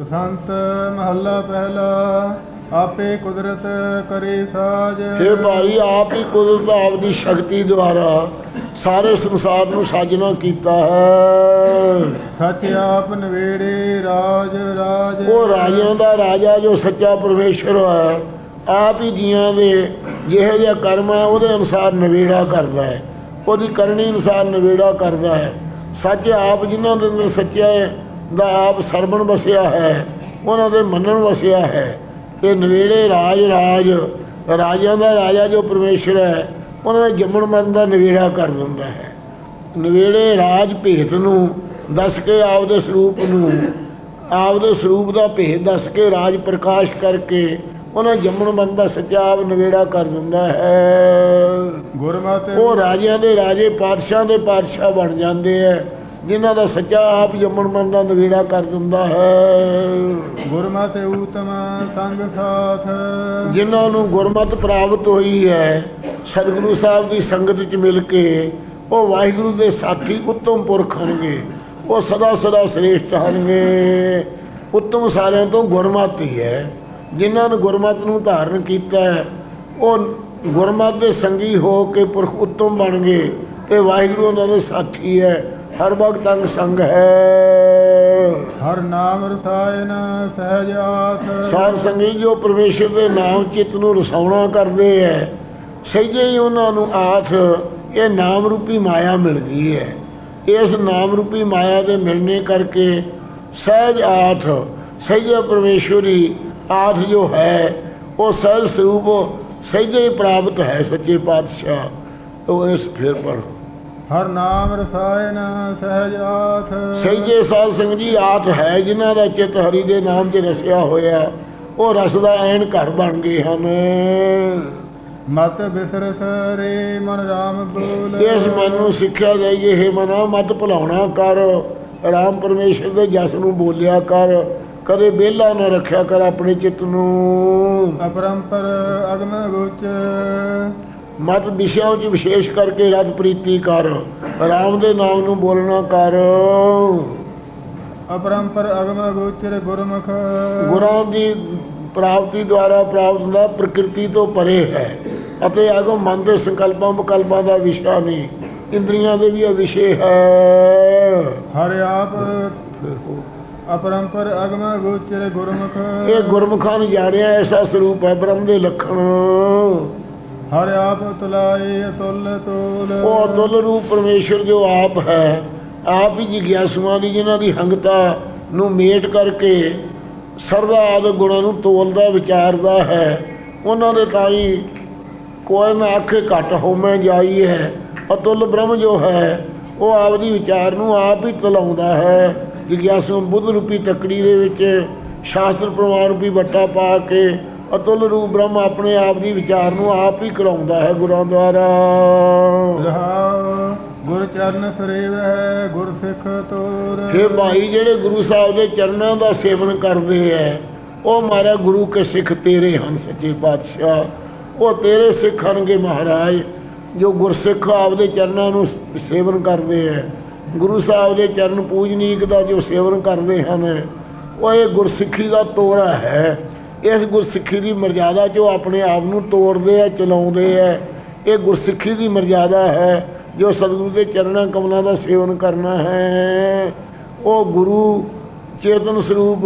ਬਸੰਤ ਮਹੱਲਾ ਪਹਿਲਾ ਆਪੇ ਕੁਦਰਤ ਕਰੇ ਸਾਜ। हे ਭਾਈ ਆਪ ਹੀ ਕੁਦਰਤ ਆਪ ਦੀ ਸ਼ਕਤੀ ਦੁਆਰਾ ਸਾਰੇ ਸੰਸਾਰ ਨੂੰ ਸਾਜਣਾ ਕੀਤਾ ਹੈ। ਸੱਚ ਆਪ ਨਵੇੜੇ ਰਾਜ ਰਾਜ। ਉਹ ਰਾਜਿਆਂ ਦਾ ਰਾਜਾ ਜੋ ਸੱਚਾ ਪਰਮੇਸ਼ਰ ਹੈ ਆਪ ਹੀ ਜੀਆਂ ਦੇ ਜਿਹੋ ਜਿਹਾ ਕਰਮ ਹੈ ਉਹਦੇ ਅਨੁਸਾਰ ਨਵੇੜਾ ਕਰਦਾ ਹੈ। ਉਹਦੀ ਕਰਨੀ ਅਨੁਸਾਰ ਨਵੇੜਾ ਕਰਦਾ ਹੈ। ਸੱਚ ਆਪ ਜਿਨ੍ਹਾਂ ਦੇ ਅੰਦਰ ਸੱਚਾ ਹੈ ਦਾ ਆਪ ਸਰਬਣ ਵਸਿਆ ਹੈ ਉਹਨਾਂ ਦੇ ਮੰਨਣ ਵਸਿਆ ਹੈ। ਤੇ ਨਵੇੜੇ ਰਾਜ ਰਾਜ ਰਾਜਿਆਂ ਦਾ ਰਾਜਾ ਜੋ ਪਰਮੇਸ਼ਰ ਹੈ ਉਹਨਾਂ ਦੇ ਜੰਮਣ ਮਰਨ ਦਾ ਨਵੇੜਾ ਕਰ ਦਿੰਦਾ ਹੈ। ਨਵੇੜੇ ਰਾਜ ਭੇਤ ਨੂੰ ਦੱਸ ਕੇ ਆਪਦੇ ਸਰੂਪ ਨੂੰ ਆਪਦੇ ਸਰੂਪ ਦਾ ਭੇਦ ਦੱਸ ਕੇ ਰਾਜ ਪ੍ਰਕਾਸ਼ ਕਰਕੇ ਉਹਨਾਂ ਜੰਮਣ ਮਰਨ ਦਾ ਸੱਚਾ ਆਪ ਨਵੇੜਾ ਕਰ ਦਿੰਦਾ ਹੈ। ਗੁਰਮਤਿ ਉਹ ਰਾਜਿਆਂ ਦੇ ਰਾਜੇ ਪਾਤਸ਼ਾਹ ਦੇ ਪਾਤਸ਼ਾਹ ਬਣ ਜਾਂਦੇ ਹੈ। ਜਿਨ੍ਹਾਂ ਦਾ ਸੱਚਾ ਆਪ ਜੰਮਣ ਮਰਨ ਦਾ ਨਵੇੜਾ ਕਰ ਦਿੰਦਾ ਹੈ। ਗੁਰਮਤਿ ਊਤਮ ਸੰਗ ਸਾਥ। ਜਿਨ੍ਹਾਂ ਨੂੰ ਗੁਰਮਤ ਪ੍ਰਾਪਤ ਹੋਈ ਹੈ ਸਤਿਗੁਰੂ ਸਾਹਿਬ ਦੀ ਸੰਗਤ 'ਚ ਮਿਲ ਕੇ ਉਹ ਵਾਹਿਗੁਰੂ ਦੇ ਸਾਥੀ ਉੱਤਮ ਪੁਰਖ ਹਨਗੇ ਉਹ ਸਦਾ ਸਦਾ ਸ੍ਰੇਸ਼ਟ ਹਨਗੇ ਉੱਤਮ ਸਾਰਿਆਂ ਤੋਂ ਗੁਰਮਤਿ ਹੀ ਹੈ। ਜਿਨ੍ਹਾਂ ਨੇ ਗੁਰਮਤਿ ਨੂੰ ਧਾਰਨ ਕੀਤਾ ਹੈ ਉਹ ਗੁਰਮਤਿ ਦੇ ਸੰਗੀ ਹੋ ਕੇ ਪੁਰਖ ਉੱਤਮ ਬਣ ਗਏ ਤੇ ਵਾਹਿਗੁਰੂ ਉਹਨਾਂ ਦੇ ਸਾਥੀ ਹੈ। ਹਰ ਅੰਗ ਸੰਗ ਹੈ। ਹਰ ਨਾਮ ਰਸਾਇਨ ਸਹਿਜ ਆਥ ਸਾਧ ਸੰਗੀ ਜੋ ਪਰਮੇਸ਼ਰ ਦੇ ਨਾਮ ਚਿੱਤ ਨੂੰ ਰਸਾਉਣਾ ਕਰਦੇ ਹੈ ਸਹਿਜੇ ਹੀ ਉਹਨਾਂ ਨੂੰ ਆਠ ਇਹ ਨਾਮ ਰੂਪੀ ਮਾਇਆ ਮਿਲ ਗਈ ਹੈ ਇਸ ਨਾਮ ਰੂਪੀ ਮਾਇਆ ਦੇ ਮਿਲਣੇ ਕਰਕੇ ਸਹਿਜ ਆਠ ਸਹਿਜੇ ਪਰਮੇਸ਼ਵਰੀ ਆਠ ਜੋ ਹੈ ਉਹ ਸਹਿਜ ਸਰੂਪ ਸਹਿਜੇ ਹੀ ਪ੍ਰਾਪਤ ਹੈ ਸੱਚੇ ਪਾਤਸ਼ਾਹ। ਉਹ ਇਸ ਫਿਰ ਪੜ੍ਹ। ਹਰ ਨਾਮ ਰਸਾਇਨ ਸਹਿਜ ਆਥ ਸਹਿਜੇ ਸਾਧ ਸੰਗ ਜੀ ਆਠ ਹੈ ਜਿਨ੍ਹਾਂ ਦਾ ਚਿੱਤ ਹਰੀ ਦੇ ਨਾਮ 'ਚ ਰਸਿਆ ਹੋਇਆ ਉਹ ਰਸ ਦਾ ਐਨ ਘਰ ਬਣ ਗਏ ਹਨ। ਮਤ ਬਿਸਰਸ ਰੇ ਮਨ ਰਾਮ ਬੋਲ। ਇਸ ਮਨ ਨੂੰ ਸਿੱਖਿਆ ਜਾਈਏ ਹੈ ਮਨਾ ਮਤ ਭੁਲਾਉਣਾ ਕਰ। ਰਾਮ ਪਰਮੇਸ਼ਰ ਦੇ ਜਸ ਨੂੰ ਬੋਲਿਆ ਕਰ। ਕਦੇ ਵਿਹਲਾ ਨਾ ਰੱਖਿਆ ਕਰ ਆਪਣੇ ਚਿੱਤ ਨੂੰ। ਅਪਰੰਪਰ ਅਗਮ ਗੁਚ। ਮਤ ਵਿਸ਼ਿਆਂ ਵਿੱਚ ਵਿਸ਼ੇਸ਼ ਕਰਕੇ ਰਤ ਪ੍ਰੀਤੀ ਕਰ। ਰਾਮ ਦੇ ਨਾਮ ਨੂੰ ਬੋਲਣਾ ਕਰ। ਅਪਰੰਪਰ ਅਗਮ ਗੋਚਰ ਗੁਰਮੁਖ। ਗੁਰਾਂ ਦੀ ਪ੍ਰਾਪਤੀ ਦੁਆਰਾ ਪ੍ਰਾਪਤ ਹੁੰਦਾ ਪ੍ਰਕਿਰਤੀ ਤੋਂ ਪਰੇ ਹੈ। ਅਤੇ ਅਗਮ ਮਨ ਦੇ ਸੰਕਲਪਾਂ ਵਿਕਲਪਾਂ ਦਾ ਵਿਸ਼ਾ ਨਹੀਂ ਇੰਦਰੀਆਂ ਦੇ ਵੀ ਇਹ ਵਿਸ਼ੇ ਹੈ। ਹਰਿ ਆਪ ਅਪਰੰਪਰ ਅਗਮ ਗੋਚਰ ਗੁਰਮੁਖ। ਇਹ ਗੁਰਮੁਖਾਂ ਨੂੰ ਜਾਣਿਆ ਐਸਾ ਸਰੂਪ ਹੈ ਬ੍ਰਹਮ ਦੇ ਲੱਖਣ। ਹਰਿ ਆਪ ਤੁਲਾਏ, ਅਤੁਲ ਤੋਲ। ਉਹ ਅਤੁੱਲ ਰੂਪ ਪਰਮੇਸ਼ਰ ਜੋ ਆਪ ਹੈ, ਆਪ ਹੀ ਜਿਗਿਆਸੂਆਂ ਦੀ ਜਿਨ੍ਹਾਂ ਦੀ ਹੰਗਤਾ ਨੂੰ ਮੇਟ ਕਰਕੇ ਸਰਦਾ ਆਦਿ ਗੁਣਾਂ ਨੂੰ ਤੋਲਦਾ, ਵਿਚਾਰਦਾ ਹੈ, ਉਹਨਾਂ ਦੇ ਤਾਈ ਕੋਈ ਨਾ ਆਖੇ ਘਟ ਹੋਵੇਂ ਜਾਈ ਹੈ। ਅਤੁਲ ਬ੍ਰਹਮ ਜੋ ਹੈ, ਉਹ ਆਪ ਦੀ ਵਿਚਾਰ ਨੂੰ ਆਪ ਹੀ ਤਲਾਉਂਦਾ ਹੈ। ਜਿਗਿਆਸੂ ਬੁੱਧ ਰੂਪੀ ਤਕੜੀ ਦੇ ਵਿੱਚ ਸ਼ਾਸਤਰ ਪ੍ਰਮਾਣ ਰੂਪੀ ਵੱਟਾ ਪਾ ਕੇ ਅਤੁੱਲ ਰੂਪ ਬ੍ਰਹਮ ਆਪਣੇ ਆਪ ਦੀ ਵਿਚਾਰ ਨੂੰ ਆਪ ਹੀ ਕਰਾਉਂਦਾ ਹੈ ਗੁਰਾਂ ਦੁਆਰਾ। ਗੁਰ ਚਰਨ ਸਰੇਵ ਹੈ ਗੁਰ ਸਿੱਖ ਤੋਰ। ਇਹ ਭਾਈ ਜਿਹੜੇ ਗੁਰੂ ਸਾਹਿਬ ਦੇ ਚਰਨਾਂ ਦਾ ਸੇਵਨ ਕਰਦੇ ਐ ਉਹ ਮਾਰਾ ਗੁਰੂ ਕੇ ਸਿੱਖ ਤੇਰੇ ਹਨ ਸੱਚੇ ਪਾਤਸ਼ਾਹ। ਉਹ ਤੇਰੇ ਸਿੱਖ ਹਨਗੇ ਮਹਾਰਾਜ ਜੋ ਗੁਰਸਿੱਖ ਆਪਦੇ ਚਰਨਾਂ ਨੂੰ ਸੇਵਨ ਕਰਦੇ ਐ। ਗੁਰੂ ਸਾਹਿਬ ਦੇ ਚਰਨ ਪੂਜਨੀਕ ਦਾ ਜੋ ਸੇਵਨ ਕਰਦੇ ਹਨ ਉਹ ਇਹ ਗੁਰਸਿੱਖੀ ਦਾ ਤੋਰਾ ਹੈ। ਇਸ ਗੁਰਸਿੱਖੀ ਦੀ ਮਰਜ਼ਾਦਾ 'ਚ ਉਹ ਆਪਣੇ ਆਪ ਨੂੰ ਤੋੜਦੇ ਆ ਚਲਾਉਂਦੇ ਆ ਇਹ ਗੁਰਸਿੱਖੀ ਦੀ ਮਰਜ਼ਾਦਾ ਹੈ ਜੋ ਸਤਿਗੁਰੂ ਦੇ ਚਰਨਾਂ ਕਮਲਾਂ ਦਾ ਸੇਵਨ ਕਰਨਾ ਹੈ। ਉਹ ਗੁਰੂ ਚੇਤਨ ਸਰੂਪ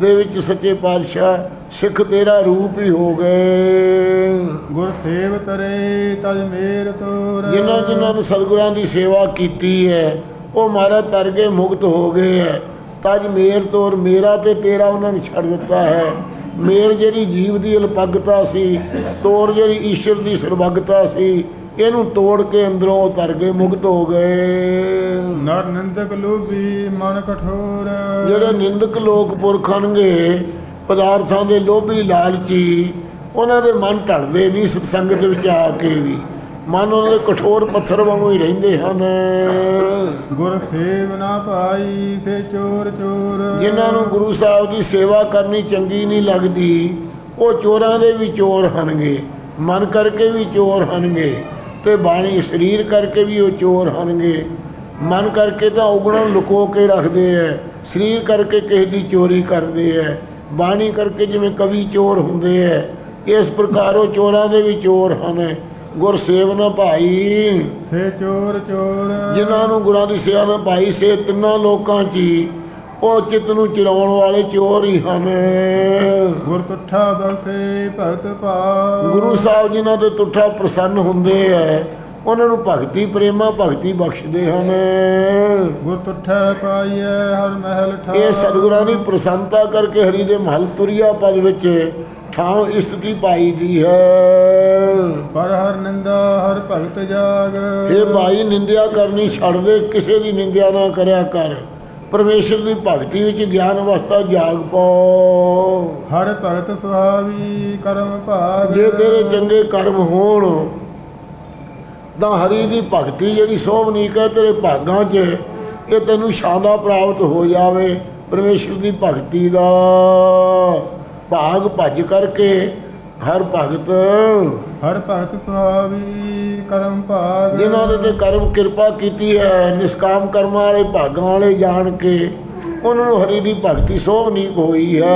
ਦੇ ਵਿੱਚ ਸੱਚੇ ਪਾਤਸ਼ਾਹ ਸਿੱਖ ਤੇਰਾ ਰੂਪ ਹੀ ਹੋ ਗਏ। ਗੁਰ ਸੇਵ ਤਰੇ ਤਜ ਮੇਰ ਤੋਰ। ਜਿਨ੍ਹਾਂ ਜਿਨ੍ਹਾਂ ਨੇ ਸਤਿਗੁਰਾਂ ਦੀ ਸੇਵਾ ਕੀਤੀ ਹੈ ਉਹ ਮਾਰਾ ਤਰ ਕੇ ਮੁਕਤ ਹੋ ਗਏ ਹੈ। ਤਜ ਮੇਰ ਤੋਰ ਮੇਰਾ ਤੇ ਤੇਰਾ ਉਹਨਾਂ ਨੇ ਛੱਡ ਦਿੱਤਾ ਹੈ। ਮੇਰ ਜਿਹੜੀ ਜੀਵ ਦੀ ਅਲਪਗਤਾ ਸੀ ਤੋਰ ਜਿਹੜੀ ਈਸ਼ਰ ਦੀ ਸਰਬੱਗਤਾ ਸੀ ਇਹਨੂੰ ਤੋੜ ਕੇ ਅੰਦਰੋਂ ਉਹ ਤਰ ਗਏ ਮੁਕਤ ਹੋ ਗਏ। ਨਰ ਨਿੰਦਕ ਲੋਭੀ ਮਨ ਕਠੋਰ। ਜਿਹੜੇ ਨਿੰਦਕ ਲੋਕ ਪੁਰਖ ਹਨਗੇ ਪਦਾਰਥਾਂ ਦੇ ਲੋਭੀ ਲਾਲਚੀ ਉਹਨਾਂ ਦੇ ਮਨ ਢਲਦੇ ਨਹੀਂ ਸਤਸੰਗ ਦੇ ਵਿੱਚ ਆ ਕੇ ਵੀ। ਮਨ ਉਹਨਾਂ ਦੇ ਕਠੋਰ ਪੱਥਰ ਵਾਂਗੂ ਹੀ ਰਹਿੰਦੇ ਹਨ। ਗੁਰ ਸੇਵ ਨਾ ਭਾਈ ਸੇ ਚੋਰ ਚੋਰ। ਜਿਨ੍ਹਾਂ ਨੂੰ ਗੁਰੂ ਸਾਹਿਬ ਦੀ ਸੇਵਾ ਕਰਨੀ ਚੰਗੀ ਨਹੀਂ ਲੱਗਦੀ ਉਹ ਚੋਰਾਂ ਦੇ ਵੀ ਚੋਰ ਹਨਗੇ ਮਨ ਕਰਕੇ ਵੀ ਚੋਰ ਹਨਗੇ ਤੇ ਬਾਣੀ ਸਰੀਰ ਕਰਕੇ ਵੀ ਉਹ ਚੋਰ ਹਨਗੇ ਮਨ ਕਰਕੇ ਤਾਂ ਔਗਣਾਂ ਨੂੰ ਲੁਕੋ ਕੇ ਰੱਖਦੇ ਐ ਸਰੀਰ ਕਰਕੇ ਕਿਸੇ ਦੀ ਚੋਰੀ ਕਰਦੇ ਐ ਬਾਣੀ ਕਰਕੇ ਜਿਵੇਂ ਕਵੀ ਚੋਰ ਹੁੰਦੇ ਐ ਇਸ ਪ੍ਰਕਾਰ ਉਹ ਚੋਰਾਂ ਦੇ ਵੀ ਚੋਰ ਹਨ। ਗੁਰ ਸੇਵ ਨਾ ਭਾਈ। ਸੇ ਚੋਰ ਚੋਰ। ਜਿਨ੍ਹਾਂ ਨੂੰ ਗੁਰਾਂ ਦੀ ਸੇਵਾ ਨਾ ਭਾਈ ਸੇ ਤਿੰਨਾਂ ਲੋਕਾਂ 'ਚ ਹੀ ਉਹ ਚਿੱਤ ਨੂੰ ਚਿਰਾਉਣ ਵਾਲੇ ਚੋਰ ਹੀ ਹਨ। ਗੁਰ ਤੁਠਾ ਬਸੇ ਭਗਤ ਭਾਵ। ਗੁਰੂ ਸਾਹਿਬ ਜਿਨ੍ਹਾਂ ਦੇ ਤੁਠਾ ਪ੍ਰਸੰਨ ਹੁੰਦੇ ਐ ਉਹਨਾਂ ਨੂੰ ਭਗਤੀ ਪ੍ਰੇਮਾ ਭਗਤੀ ਬਖਸ਼ਦੇ ਹਨ। ਗੁਰ ਤੁਠਾ ਪਾਈਐ ਹਰ ਮਹਿਲ ਠਾਰ। ਇਹ ਸਤਿਗੁਰਾਂ ਦੀ ਪ੍ਰਸੰਨਤਾ ਕਰਕੇ ਹਰੀ ਦੇ ਮਹਲ ਤੁਰਿਆ ਪਦ ਵਿੱਚ ਠਾਂ ਇਸਤੀ ਪਾਈ ਦੀ ਹੈ ਪਰ ਹਰ ਨਿੰਦਾ ਹਰ ਭਗਤ ਜਾਗ। ਇਹ ਭਾਈ ਨਿੰਦਿਆ ਕਰਨੀ ਛੱਡ ਦੇ ਕਿਸੇ ਦੀ ਨਿੰਦਿਆ ਨਾ ਕਰਿਆ ਕਰ। ਪਰਮੇਸ਼ਰ ਦੀ ਭਗਤੀ ਵਿੱਚ ਗਿਆਨ ਅਵਸਥਾ ਜਾਗ ਪਾਓ। ਹਰ ਭਗਤ ਸੁਹਾਵੀ ਕਰਮ ਭਾਗ। ਜੇ ਤੇਰੇ ਚੰਗੇ ਕਰਮ ਹੋਣ ਤਾਂ ਹਰੀ ਦੀ ਭਗਤੀ ਜਿਹੜੀ ਸੋਭਨੀਕ ਹੈ ਤੇਰੇ ਭਾਗਾਂ 'ਚ ਇਹ ਤੈਨੂੰ ਸ਼ਾਦਾ ਪ੍ਰਾਪਤ ਹੋ ਜਾਵੇ ਪਰਮੇਸ਼ਰ ਦੀ ਭਗਤੀ ਦਾ। ਭਾਗ ਭੱਜ ਕਰਕੇ ਹਰ ਭਗਤ ਹਰ ਭਗਤ ਸੁਹਾਵੀ ਕਰਮ ਭਾਗ। ਜਿਨ੍ਹਾਂ ਦੇ ਤੇ ਕਰਮ ਕਿਰਪਾ ਕੀਤੀ ਹੈ ਨਿਸ਼ਕਾਮ ਕਰਮਾਂ ਵਾਲੇ ਭਾਗਾਂ ਵਾਲੇ ਜਾਣ ਕੇ ਉਹਨਾਂ ਨੂੰ ਹਰੀ ਦੀ ਭਗਤੀ ਸੋਭਨੀਕ ਹੋਈ ਹੈ।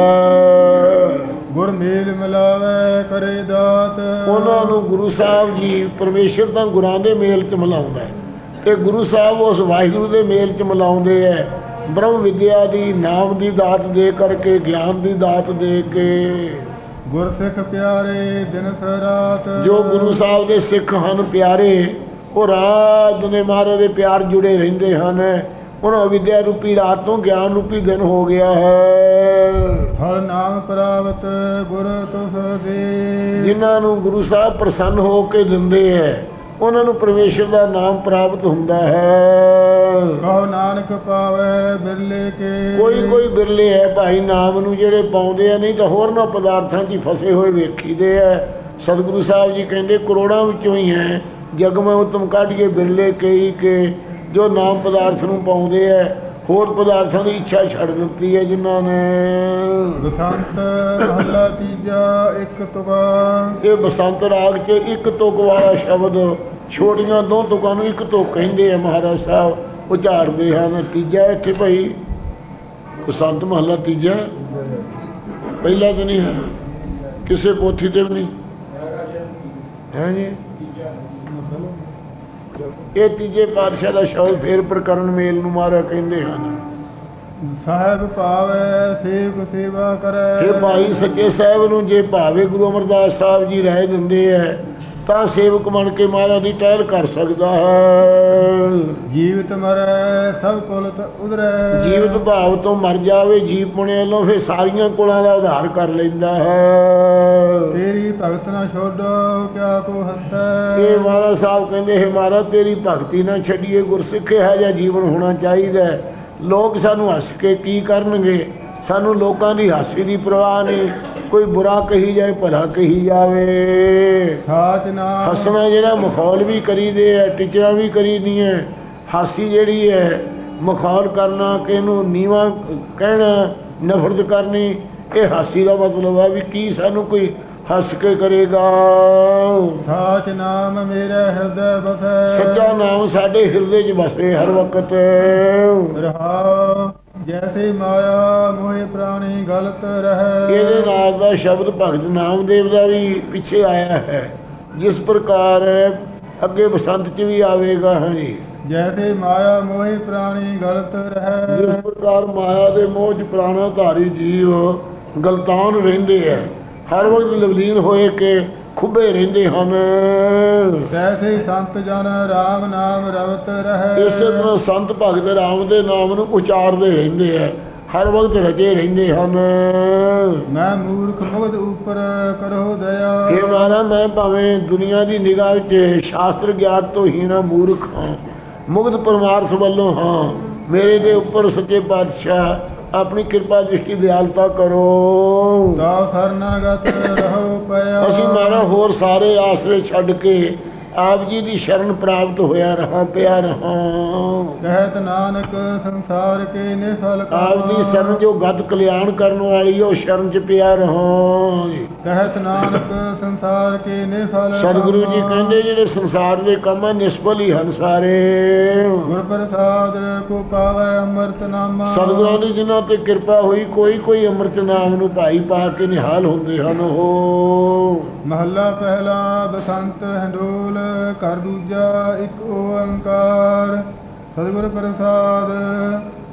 ਗੁਰ ਮੇਲ ਮਿਲਾਵੇ ਕਰੇ ਦਾਤ। ਉਹਨਾਂ ਨੂੰ ਗੁਰੂ ਸਾਹਿਬ ਜੀ ਪਰਮੇਸ਼ਰ ਤਾਂ ਗੁਰਾਂ ਦੇ ਮੇਲ 'ਚ ਮਿਲਾਉਂਦਾ ਹੈ ਤੇ ਗੁਰੂ ਸਾਹਿਬ ਉਸ ਵਾਹਿਗੁਰੂ ਦੇ ਮੇਲ 'ਚ ਮਿਲਾਉਂਦੇ ਐ ਬ੍ਰਹਮ ਵਿਦਿਆ ਦੀ ਨਾਮ ਦੀ ਦਾਤ ਦੇ ਕਰਕੇ ਗਿਆਨ ਦੀ ਦਾਤ ਦੇ ਕੇ। ਗੁਰ ਸਿੱਖ ਪਿਆਰੇ ਦਿਨ ਸਰਾਤ ਜੋ ਗੁਰੂ ਸਾਹਿਬ ਦੇ ਸਿੱਖ ਹਨ ਪਿਆਰੇ ਉਹ ਰਾਤ ਨੇ ਮਹਾਰਾਜ ਦੇ ਪਿਆਰ ਜੁੜੇ ਰਹਿੰਦੇ ਹਨ। ਉਹਨਾਂ ਵਿਦਿਆ ਰੂਪੀ ਰਾਤ ਤੋਂ ਗਿਆਨ ਰੂਪੀ ਦਿਨ ਹੋ ਗਿਆ ਹੈ। ਹਰ ਨਾਮ ਪ੍ਰਾਪਤ ਗੁਰ ਤੁਸ ਦੇ। ਜਿਨ੍ਹਾਂ ਨੂੰ ਗੁਰੂ ਸਾਹਿਬ ਪ੍ਰਸੰਨ ਹੋ ਕੇ ਦਿੰਦੇ ਐ ਉਹਨਾਂ ਨੂੰ ਪਰਮੇਸ਼ਰ ਦਾ ਨਾਮ ਪ੍ਰਾਪਤ ਹੁੰਦਾ ਹੈ। ਕਹੋ ਨਾਨਕ ਪਾਵੇ ਬਿਰਲੇ ਕੇ। ਕੋਈ ਕੋਈ ਬਿਰਲੇ ਹੈ ਭਾਈ ਨਾਮ ਨੂੰ ਜਿਹੜੇ ਪਾਉਂਦੇ ਆ ਨਹੀਂ ਤਾਂ ਹੋਰ ਨਾ ਪਦਾਰਥਾਂ 'ਚ ਹੀ ਫਸੇ ਹੋਏ ਵੇਖੀਦੇ ਆ। ਸਤਿਗੁਰੂ ਸਾਹਿਬ ਜੀ ਕਹਿੰਦੇ ਕਰੋੜਾਂ ਵਿੱਚੋਂ ਹੀ ਹੈ। ਜਗ ਮੈਂ ਉਤਮ ਕੱਢੀਏ ਬਿਰਲੇ ਕਈ ਕੇ ਜੋ ਨਾਮ ਪਦਾਰਥ ਨੂੰ ਪਾਉਂਦੇ ਆ ਹੋਰ ਪਦਾਰਥਾਂ ਦੀ ਇੱਛਾ ਛੱਡ ਦਿੱਤੀ ਹੈ ਜਿਨ੍ਹਾਂ ਨੇ। ਬਸੰਤ ਮਹਲਾ ਤੀਜਾ ਇੱਕ ਤੁਗਾ ਇਹ ਬਸੰਤ ਰਾਗ 'ਚ ਇੱਕ ਤੁਕ ਵਾਲਾ ਸ਼ਬਦ ਛੋਟੀਆਂ ਦੋ ਤੁਕਾਂ ਨੂੰ ਇੱਕ ਤੁਕ ਕਹਿੰਦੇ ਆ ਮਹਾਰਾਜ ਸਾਹਿਬ ਉਚਾਰਦੇ ਹਨ। ਤੀਜਾ ਇੱਥੇ ਭਾਈ ਬਸੰਤ ਮਹਲਾ ਤੀਜਾ। ਪਹਿਲਾ ਤਾਂ ਨਹੀਂ ਹੈ ਕਿਸੇ ਪੋਥੀ ਤੇ ਵੀ ਨਹੀਂ। ਹੈ ਜੀ। ਇਹ ਤੀਜੇ ਪਾਤਸ਼ਾਹ ਦਾ ਸ਼ਬਦ ਫੇਰ ਪ੍ਰਕਰਨ ਮੇਲ ਨੂੰ ਮਾਰਿਆ ਕਹਿੰਦੇ ਹਨ। ਸਾਹਿਬ ਭਾਵੇ ਸੇਵਕ ਸੇਵਾ ਕਰੈ। ਇਹ ਭਾਈ ਸੱਚੇ ਸਾਹਿਬ ਨੂੰ ਜੇ ਭਾਵੇ ਗੁਰੂ ਅਮਰਦਾਸ ਸਾਹਿਬ ਜੀ ਰਹਿ ਦਿੰਦੇ ਐ ਤਾਂ ਸੇਵਕ ਬਣ ਕੇ ਮਹਾਰਾਜ ਦੀ ਟਹਿਲ ਕਰ ਸਕਦਾ ਹੈ। ਜੀਵਤ ਮਰੈ ਸਭ ਕੁਲਤ ਉਦਰੈ ਜੀਵਤ ਭਾਵ ਤੋਂ ਮਰ ਜਾਵੇ ਜੀਵ ਪੁਣੇ ਵੱਲੋਂ ਫਿਰ ਸਾਰੀਆਂ ਕੁਲਾਂ ਦਾ ਉਧਾਰ ਕਰ ਲੈਂਦਾ ਹੈ। ਤੇਰੀ ਭਗਤ ਨਾ ਛੋਡੋ ਕਿਆ ਕੋ ਹਸੈ। ਇਹ ਮਹਾਰਾਜ ਸਾਹਿਬ ਕਹਿੰਦੇ ਹੈ ਮਹਾਰਾਜ ਤੇਰੀ ਭਗਤੀ ਨਾ ਛੱਡੀਏ ਗੁਰਸਿੱਖ ਇਹੋ ਜਿਹਾ ਜੀਵਨ ਹੋਣਾ ਚਾਹੀਦਾ ਹੈ। ਲੋਕ ਸਾਨੂੰ ਹੱਸ ਕੇ ਕੀ ਕਰਨਗੇ? ਸਾਨੂੰ ਲੋਕਾਂ ਦੀ ਹਾਸੀ ਦੀ ਪਰਵਾਹ ਨਹੀਂ। ਕੋਈ ਬੁਰਾ ਕਹੀ ਜਾਏ ਭਲਾ ਕਹੀ ਜਾਵੇ। ਸਾਚ ਨਾਮ ਹੱਸਣਾ ਜਿਹੜਾ ਮਖੌਲ ਵੀ ਕਰੀਦੇ ਐ ਟੀਚਰਾਂ ਵੀ ਕਰੀਦੀਆਂ ਹਾਸੀ ਜਿਹੜੀ ਹੈ ਮਖੌਲ ਕਰਨਾ ਕਿ ਇਹਨੂੰ ਨੀਵਾ ਕਹਿਣਾ ਨਫ਼ਰਤ ਕਰਨੀ ਇਹ ਹਾਸੀ ਦਾ ਮਤਲਬ ਹੈ ਵੀ ਕੀ ਸਾਨੂੰ ਕੋਈ ਹੱਸ ਕੇ ਕਰੇਗਾ। ਸਾਚ ਨਾਮ ਮੇਰੇ ਹਿਰਦੈ ਬਸੈ ਸੱਚਾ ਨਾਮ ਸਾਡੇ ਹਿਰਦੇ 'ਚ ਵਸੇ ਹਰ ਵਕਤ। ਰਹਾਉ। ਜੈਸੇ ਮਾਇਆ ਮੋਹਿ ਪ੍ਰਾਣੀ ਗਲਤ ਰਹੈ। ਇਹਦੇ ਨਾਲ ਦਾ ਸ਼ਬਦ ਭਗਤ ਨਾਮਦੇਵ ਦਾ ਵੀ ਪਿੱਛੇ ਆਇਆ ਹੈ। ਜਿਸ ਪ੍ਰਕਾਰ ਅੱਗੇ ਬਸੰਤ 'ਚ ਵੀ ਆਵੇਗਾ ਹਾਂਜੀ ਜੈਸੇ ਮਾਇਆ ਮੋਹਿ ਪ੍ਰਾਣੀ ਗਲਤ ਰਹੈ। ਜਿਸ ਪ੍ਰਕਾਰ ਮਾਇਆ ਦੇ ਮੋਹ 'ਚ ਪ੍ਰਾਣਾ ਧਾਰੀ ਜੀਵ ਗਲਤਾਨ ਰਹਿੰਦੇ ਐ ਹਰ ਵਕਤ ਲਵਲੀਨ ਹੋਏ ਕਿ ਖੁੱਬੇ ਰਹਿੰਦੇ ਹਨ। ਤੈਸੇ ਸੰਤ ਜਨ ਰਾਮ ਨਾਮ ਰਵਤ ਰਹੈ? ਇਸੇ ਤਰ੍ਹਾਂ ਸੰਤ ਭਗਤ ਰਾਮ ਦੇ ਨਾਮ ਨੂੰ ਉਚਾਰਦੇ ਰਹਿੰਦੇ ਐ ਹਰ ਵਕਤ ਰਜੇ ਰਹਿੰਦੇ ਹਨ। ਮੈਂ ਮੂਰਖ ਮੁਗਧ ਉਪਰ ਕਰੋ ਦਇਆ। ਇਹ ਮਾਰਾ ਮੈਂ ਭਾਵੇਂ ਦੁਨੀਆ ਦੀ ਨਿਗਾਹ ਵਿੱਚ ਸ਼ਾਸਤਰ ਗਿਆਤ ਤੋਂ ਹੀਣਾ ਮੂਰਖ ਹਾਂ ਮੁਗਧ ਪਰਮਾਰਥ ਵੱਲੋਂ ਹਾਂ ਮੇਰੇ ਦੇ ਉੱਪਰ ਸੱਚੇ ਪਾਤਸ਼ਾਹ ਆਪਣੀ ਕਿਰਪਾ ਦ੍ਰਿਸ਼ਟੀ ਦਿਆਲਤਾ ਕਰੋ। ਤਾ ਸਰਨਾਗਤ ਰਹੋ। ਅਸੀਂ ਮਾਰਾ ਹੋਰ ਸਾਰੇ ਆਸਰੇ ਛੱਡ ਕੇ ਆਪ ਜੀ ਦੀ ਸ਼ਰਨ ਪ੍ਰਾਪਤ ਹੋਇਆ ਰਹਾ ਪਿਆ ਰਹਾ। ਕਹਿਤ ਨਾਨਕ ਸੰਸਾਰ ਕੇ ਨਿਫਲ ਆਪ ਦੀ ਸ਼ਰਨ ਜੋ ਗਤ ਕਲਿਆਣ ਕਰਨ ਵਾਲੀ ਉਹ ਸ਼ਰਨ ਚ ਪਿਆ ਰਹਾ ਕਹਿਤ ਨਾਨਕ ਸੰਸਾਰ ਕੇ ਨਿਫਲ ਸਤਿਗੁਰੂ ਜੀ ਕਹਿੰਦੇ ਜਿਹੜੇ ਸੰਸਾਰ ਦੇ ਕੰਮ ਆ ਨਿਸਬਲ ਹੀ ਹਨ ਸਾਰੇ। ਗੁਰ ਪ੍ਰਸਾਦ ਕੋ ਪਾਵੈ ਅੰਮ੍ਰਿਤ ਨਾਮਾ। ਸਤਿਗੁਰਾਂ ਦੀ ਜਿਨ੍ਹਾਂ ਤੇ ਕਿਰਪਾ ਹੋਈ ਕੋਈ ਕੋਈ ਅੰਮ੍ਰਿਤ ਨਾਮ ਨੂੰ ਭਾਈ ਪਾ ਕੇ ਨਿਹਾਲ ਹੁੰਦੇ ਹਨ ਉਹ। ਮਹੱਲਾ ਪਹਿਲਾ ਬਸੰਤ ਹੰਡੋਲ। ਘਰ ਦੂਜਾ ਇੱਕ ਓੰਕਾਰ। ਸਤਿਗੁਰ ਪ੍ਰਸਾਦ,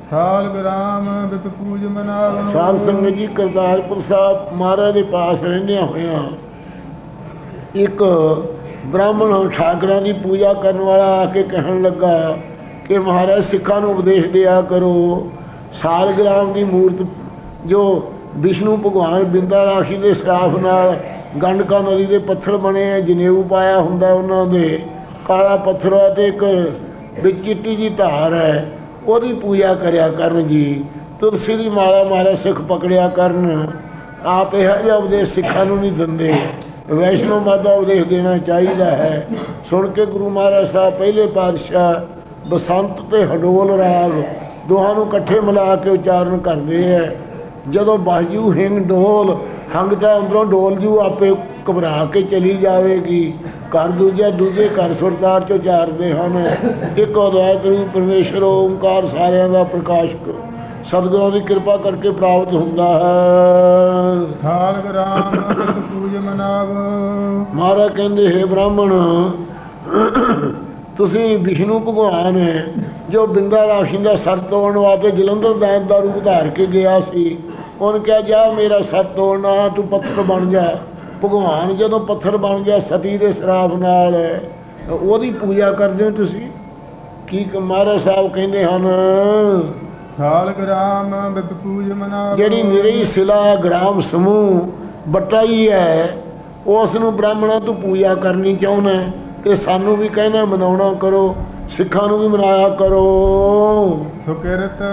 ਸਾਲ ਗ੍ਰਾਮ ਬਿਪ ਪੂਜ ਮਨਾਵ ਸਾਧ ਸੰਗਤ ਜੀ ਕਰਤਾਰਪੁਰ ਸਾਹਿਬ ਮਹਾਰਾਜ ਦੇ ਪਾਸ ਰਹਿੰਦਿਆਂ ਹੋਇਆਂ ਇੱਕ ਬ੍ਰਾਹਮਣ ਠਾਕਰਾਂ ਦੀ ਪੂਜਾ ਕਰਨ ਵਾਲਾ ਆ ਕੇ ਕਹਿਣ ਲੱਗਾ ਕਿ ਮਹਾਰਾਜ, ਸਿੱਖਾਂ ਨੂੰ ਉਪਦੇਸ਼ ਦਿਆ ਕਰੋ। ਸਾਲਗ੍ਰਾਮ ਦੀ ਮੂਰਤ ਜੋ ਵਿਸ਼ਨੂੰ ਭਗਵਾਨ ਬਿੰਦਾ ਰਾਸ਼ੀ ਦੇ ਸਟਾਫ ਨਾਲ ਗੰਡਕਾ ਨਦੀ ਦੇ ਪੱਥਰ ਬਣੇ ਆ, ਜਨੇਊ ਪਾਇਆ ਹੁੰਦਾ ਉਹਨਾਂ ਦੇ। ਕਾਲਾ ਪੱਥਰ ਹੈ ਤੇ ਇੱਕ ਵਿੱਚ ਚਿੱਟੀ ਜੀ ਧਾਰ ਹੈ। ਉਹਦੀ ਪੂਜਾ ਕਰਿਆ ਕਰਨ ਜੀ। ਤੁਲਸੀ ਦੀ ਮਾਲਾ ਮਾਰਾ ਸਿੱਖ ਪਕੜਿਆ ਕਰਨ। ਆਪ ਇਹ ਜਿਹਾ ਉਪਦੇਸ਼ ਸਿੱਖਾਂ ਨੂੰ ਨਹੀਂ ਦਿੰਦੇ। ਵੈਸ਼ਨੋ ਮਾਤਾ ਉਪਦੇਸ਼ ਦੇਣਾ ਚਾਹੀਦਾ ਹੈ। ਸੁਣ ਕੇ ਗੁਰੂ ਮਹਾਰਾਜ ਸਾਹਿਬ, ਪਹਿਲੇ ਪਾਤਸ਼ਾਹ ਬਸੰਤ ਤੇ ਹਡੋਲ ਰਾਗ ਦੋਹਾਂ ਨੂੰ ਇਕੱਠੇ ਮਿਲਾ ਕੇ ਉਚਾਰਨ ਕਰਦੇ ਹੈ ਜਦੋਂ ਬਾਜੂ ਹਿੰਗ ਡੋਲ ਹੰਗ ਤਾਂ ਅੰਦਰੋਂ ਡੋਲ ਜੂ ਆਪੇ ਘਬਰਾ ਕੇ ਚਲੀ ਜਾਵੇਗੀ। ਘਰ ਦੂਜੇ ਦੂਜੇ ਘਰ ਸੁਰਤਾਰ ਚ ਉਚਾਰਦੇ ਹਨ। ਇੱਕ ਅਦਵੈਤ ਰੂਪ ਪਰਮੇਸ਼ਰ ਓੰਕਾਰ ਸਾਰਿਆਂ ਦਾ ਪ੍ਰਕਾਸ਼ਕ। ਸਤਿਗੁਰਾਂ ਦੀ ਕਿਰਪਾ ਕਰਕੇ ਪ੍ਰਾਪਤ ਹੁੰਦਾ ਹੈ। ਸਾਲ ਗ੍ਰਾਮ ਬਿਪ ਪੂਜ ਮਨਾਵ। ਮਹਾਰਾਜ ਕਹਿੰਦੇ ਹੈ ਬ੍ਰਾਹਮਣ ਤੁਸੀਂ ਵਿਸ਼ਨੂੰ ਭਗਵਾਨ ਹੈ ਜੋ ਬਿੰਦਾ ਰਾਸ਼ੀ ਦਾ ਸਰ ਤੋੜਨ ਵਾਸਤੇ ਜਲੰਧਰ ਦਾਇਤ ਦਾ ਰੂਪ ਧਾਰ ਕੇ ਗਿਆ ਸੀ। ਉਹਨੇ ਕਿਹਾ ਜਾ ਮੇਰਾ ਸਰ ਤੋੜਨਾ ਤੂੰ ਪੱਥਰ ਬਣ ਜਾ। ਭਗਵਾਨ ਜਦੋਂ ਪੱਥਰ ਬਣ ਗਿਆ ਸਤੀ ਦੇ ਸ਼ਰਾਪ ਨਾਲ। ਉਹਦੀ ਪੂਜਾ ਕਰਦੇ ਹੋ ਤੁਸੀਂ? ਕੀ ਮਹਾਰਾਜ ਸਾਹਿਬ ਕਹਿੰਦੇ ਹਨ ਸਾਲ ਗ੍ਰਾਮ ਬਿਪ ਪੂਜ ਮਨਾਵ। ਜਿਹੜੀ ਨਿਰੀ ਸਿਲਾ ਗ੍ਰਾਮ ਸਮੂਹ ਬਟਾਈ ਹੈ ਉਸ ਨੂੰ ਬ੍ਰਾਹਮਣਾਂ ਤੋਂ ਪੂਜਾ ਕਰਨੀ ਚਾਹੁੰਦਾ ਤੇ ਸਾਨੂੰ ਵੀ ਕਹਿੰਦਾ ਮਨਾਉਣਾ ਕਰੋ। ਸਿੱਖਾਂ ਨੂੰ ਵੀ ਮਨਾਇਆ ਕਰੋ। ਸੁਕਿਰਤ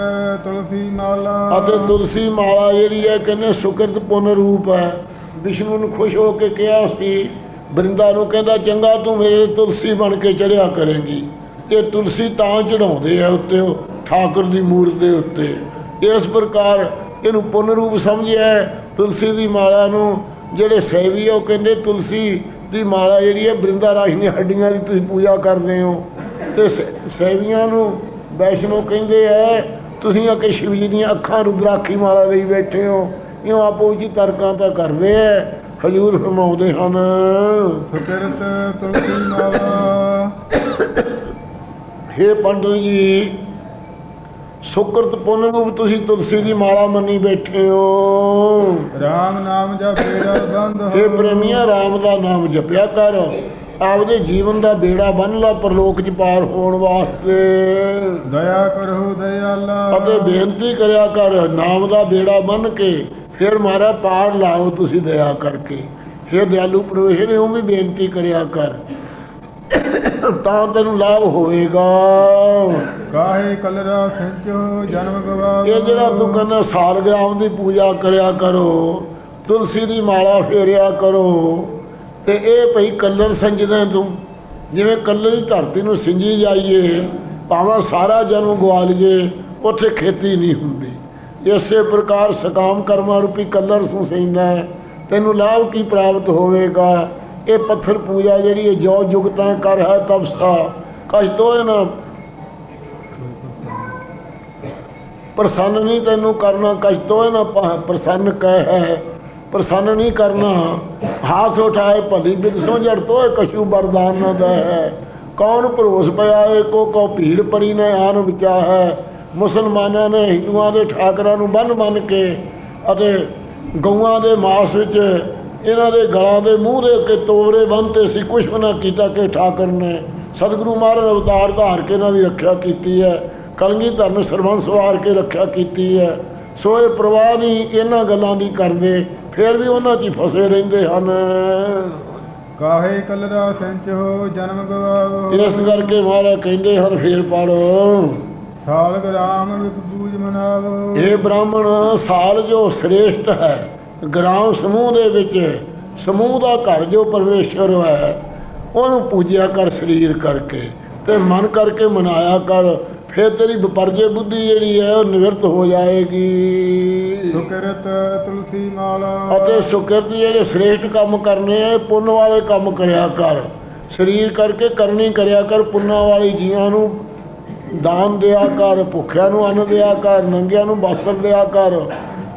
ਤੁਲਸੀ ਮਾਲਾ। ਅਤੇ ਤੁਲਸੀ ਮਾਲਾ ਜਿਹੜੀ ਹੈ ਕਹਿੰਦੇ ਸੁਕਰਤ ਪੁੰਨ ਰੂਪ ਹੈ। ਵਿਸ਼ਨੂੰ ਨੂੰ ਖੁਸ਼ ਹੋ ਕੇ ਕਿਹਾ ਸੀ ਬ੍ਰਿੰਦਾ ਨੂੰ ਕਹਿੰਦਾ ਚੰਗਾ ਤੂੰ ਮੇਰੇ ਤੁਲਸੀ ਬਣ ਕੇ ਚੜਿਆ ਕਰੇਂਗੀ। ਇਹ ਤੁਲਸੀ ਤਾਂ ਚੜਾਉਂਦੇ ਆ ਉੱਤੇ ਉਹ ਠਾਕੁਰ ਦੀ ਮੂਰਤ ਦੇ ਉੱਤੇ। ਇਸ ਪ੍ਰਕਾਰ ਇਹਨੂੰ ਪੁੰਨ ਰੂਪ ਸਮਝਿਆ। ਤੁਲਸੀ ਦੀ ਮਾਲਾ ਨੂੰ ਜਿਹੜੇ ਸੇਵੀ ਉਹ ਕਹਿੰਦੇ ਤੁਲਸੀ ਦੀ ਮਾਲਾ ਜਿਹੜੀ ਹੈ ਬ੍ਰਿੰਦਾ ਰਾਸ਼ ਦੀਆਂ ਹੱਡੀਆਂ ਦੀ ਤੁਸੀਂ ਪੂਜਾ ਕਰਦੇ ਹੋ। ਤੇ ਸੇਵੀਆਂ ਨੂੰ ਵੈਸ਼ਨੋ ਕਹਿੰਦੇ ਐ ਤੁਸੀਂ ਆ ਕਿ ਸ਼ਿਵ ਜੀ ਦੀਆਂ ਅੱਖਾਂ ਰੁਦਰਾਖੀ ਮਾਲਾ ਲਈ ਬੈਠੇ ਹੋ ਇਹਨੂੰ ਆਪੋ ਹੀ ਤਰਕਾਂ ਤਾਂ ਕਰਦੇ ਐ ਹਜੂਰ ਫਰਮਾਉਂਦੇ ਹਨ। ਸੁਕਿਰਤ ਤੁਲਸੀ ਮਾਲਾ। ਹੇ ਪੰਡਤ ਜੀ ਸੁਕਰਤ ਪੁੰਨ ਰੂਪ ਤੁਸੀਂ ਤੁਲਸੀ ਦੀ ਮਾਲਾ ਮੰਨੀ ਬੈਠੇ ਹੋ। ਰਾਮ ਨਾਮ ਬੰਦ ਹੇ। ਪ੍ਰੇਮੀਆਂ ਰਾਮ ਦਾ ਨਾਮ ਜਪਿਆ ਕਰ। ਆਪਦੇ ਜੀਵਨ ਦਾ ਬੇੜਾ ਬੰਨ ਲਾ ਪਰਲੋਕ ਚ ਪਾਰ ਹੋਣ ਵਾਸਤੇ। ਦਇਆ ਕਰੋ ਦਇਆਲਾ। ਅਤੇ ਬੇਨਤੀ ਕਰਿਆ ਕਰ ਨਾਮ ਦਾ ਬੇੜਾ ਬੰਨ ਕੇ ਫਿਰ ਮਾਰਾ ਪਾਰ ਲਾਓ ਤੁਸੀਂ ਦਇਆ ਕਰਕੇ। ਫਿਰ ਦਿਆਲੂ ਪਰਮੇਸ਼ਰ ਨੇ ਉਹ ਵੀ ਬੇਨਤੀ ਕਰਿਆ ਕਰ। ਤਾਂ ਤੈਨੂੰ ਲਾਭ ਹੋਵੇਗਾ। ਕਾਹੇ ਕਲਰਾ ਸਿੰਚੋ ਜਨਮ ਗਵਾਵ ਇਹ ਜਿਹੜਾ ਤੂੰ ਕਹਿੰਦਾ ਸਾਲਗ੍ਰਾਮ ਦੀ ਪੂਜਾ ਕਰਿਆ ਕਰੋ ਤੁਲਸੀ ਦੀ ਮਾਲਾ ਫੇਰਿਆ ਕਰੋ। ਤੇ ਇਹ ਭਈ ਕੱਲਰ ਸੰਜਦਾ ਤੂੰ। ਜਿਵੇਂ ਕੱਲਰ ਦੀ ਧਰਤੀ ਨੂੰ ਸਿੰਜੀ ਜਾਈਏ, ਭਾਵੇਂ ਸਾਰਾ ਜਨਮ ਗਵਾ ਲਈਏ ਉੱਥੇ ਖੇਤੀ ਨਹੀਂ ਹੁੰਦੀ। ਇਸੇ ਪ੍ਰਕਾਰ ਸਕਾਮ ਕਰਮਾਂ ਰੂਪੀ ਕੱਲਰ ਨੂੰ ਸਿੰਜਦਾ ਤੈਨੂੰ ਲਾਭ ਕੀ ਪ੍ਰਾਪਤ ਹੋਵੇਗਾ? ਇਹ ਪੱਥਰ ਪੂਜਾ ਜਿਹੜੀ ਹੈ ਜੋ ਜੁਗਤਾਂ ਕਰ ਹੈ ਤਪਸਾ। ਕਛ ਦੋਏ ਨਾ ਪ੍ਰਸੰਨ ਨਹੀਂ ਤੈਨੂੰ ਕਰਨਾ ਕਛ ਤੋਏ ਨਾ ਪ੍ਰਸੰਨ ਕਹਿ ਹੈ। ਪ੍ਰਸੰਨ ਨਹੀਂ ਕਰਨਾ। ਹਾਥ ਉਠਾਏ ਭਲੀ ਬਿਦ ਸੋ ਜੜ ਤੋਏ ਕਛੂ ਬਰਦਾਨ ਨਾ ਦੇ। ਹੈ ਕੌਣ ਭਰੋਸ ਪਿਆ ਏ, ਕੋ ਕੋ ਭੀੜ ਪਰੀ ਨੇ ਆਨ ਵਿਚਾ ਹੈ। ਮੁਸਲਮਾਨਾਂ ਨੇ ਹਿੰਦੂਆਂ ਦੇ ਠਾਕਰਾਂ ਨੂੰ ਬੰਨ ਬੰਨ ਕੇ ਅਤੇ ਗਊਆਂ ਦੇ ਮਾਸ ਵਿੱਚ ਇਹਨਾਂ ਦੇ ਗਲਾਂ ਦੇ ਮੂੰਹ ਦੇ ਉੱਤੇ ਤੋਰੇ ਬੰਨ੍ਹਤੇ ਸੀ, ਕੁਛ ਵੀ ਨਾ ਕੀਤਾ ਕਿ ਠਾਕਰ ਨੇ ਸਤਿਗੁਰੂ ਮਹਾਰਾਜ ਅਵਤਾਰ ਧਾਰ ਕੇ ਇਹਨਾਂ ਦੀ ਰੱਖਿਆ ਕੀਤੀ ਹੈ, ਕਲਗੀ ਧਰਨ ਸਰਬੰਸ ਵਾਰ ਕੇ ਰੱਖਿਆ ਕੀਤੀ ਹੈ। ਸੋ ਇਹ ਪ੍ਰਵਾਹ ਨਹੀਂ, ਇਹਨਾਂ ਗੱਲਾਂ ਦੀ ਕਰਦੇ ਫਿਰ ਵੀ ਉਹਨਾਂ 'ਚ ਹੀ ਫਸੇ ਰਹਿੰਦੇ ਹਨ। ਕਾਹੇ ਕਲਰਾ ਸਿੰਚੋ ਜਨਮ ਗਵਾਵ ਇਸ ਕਰਕੇ ਮਹਾਰਾਜ ਕਹਿੰਦੇ ਹਨ ਫੇਰ ਪੜੋ ਸਾਲ ਗ੍ਰਾਮ ਵਿਪ ਪੂਜ ਮਨਾਵ। ਇਹ ਬ੍ਰਾਹਮਣ ਸਾਲ ਜੋ ਸ੍ਰੇਸ਼ਟ ਹੈ ਗ੍ਰਾਮ ਸਮੂਹ ਦੇ ਵਿੱਚ ਸਮੂਹ ਦਾ ਘਰ ਜੋ ਪਰਮੇਸ਼ਰ ਹੈ ਉਹਨੂੰ ਪੂਜਿਆ ਕਰ ਸਰੀਰ ਕਰਕੇ ਤੇ ਮਨ ਕਰਕੇ ਮਨਾਇਆ ਕਰ। ਫਿਰ ਤੇਰੀ ਵਿਪਰਜੇ ਬੁੱਧੀ ਜਿਹੜੀ ਹੈ ਉਹ ਨਿਵਰਤ ਹੋ ਜਾਏਗੀ। ਸੁਕਿਰਤ ਤੁਲਸੀ ਮਾਲਾ। ਅਤੇ ਸੁਕਿਰਤ ਜਿਹੜੇ ਸ੍ਰੇਸ਼ਟ ਕੰਮ ਕਰਨੇ ਆ ਪੁੰਨ ਵਾਲੇ ਕੰਮ ਕਰਿਆ ਕਰ। ਸਰੀਰ ਕਰਕੇ ਕਰਨੀ ਕਰਿਆ ਕਰ ਪੁੰਨਾਂ ਵਾਲੀ ਜੀਵਾਂ ਨੂੰ ਦਾਨ ਦਿਆ ਕਰ ਭੁੱਖਿਆਂ ਨੂੰ ਅੰਨ ਦਿਆ ਕਰ ਨੰਗਿਆਂ ਨੂੰ ਵਸਤਰ ਦਿਆ ਕਰ।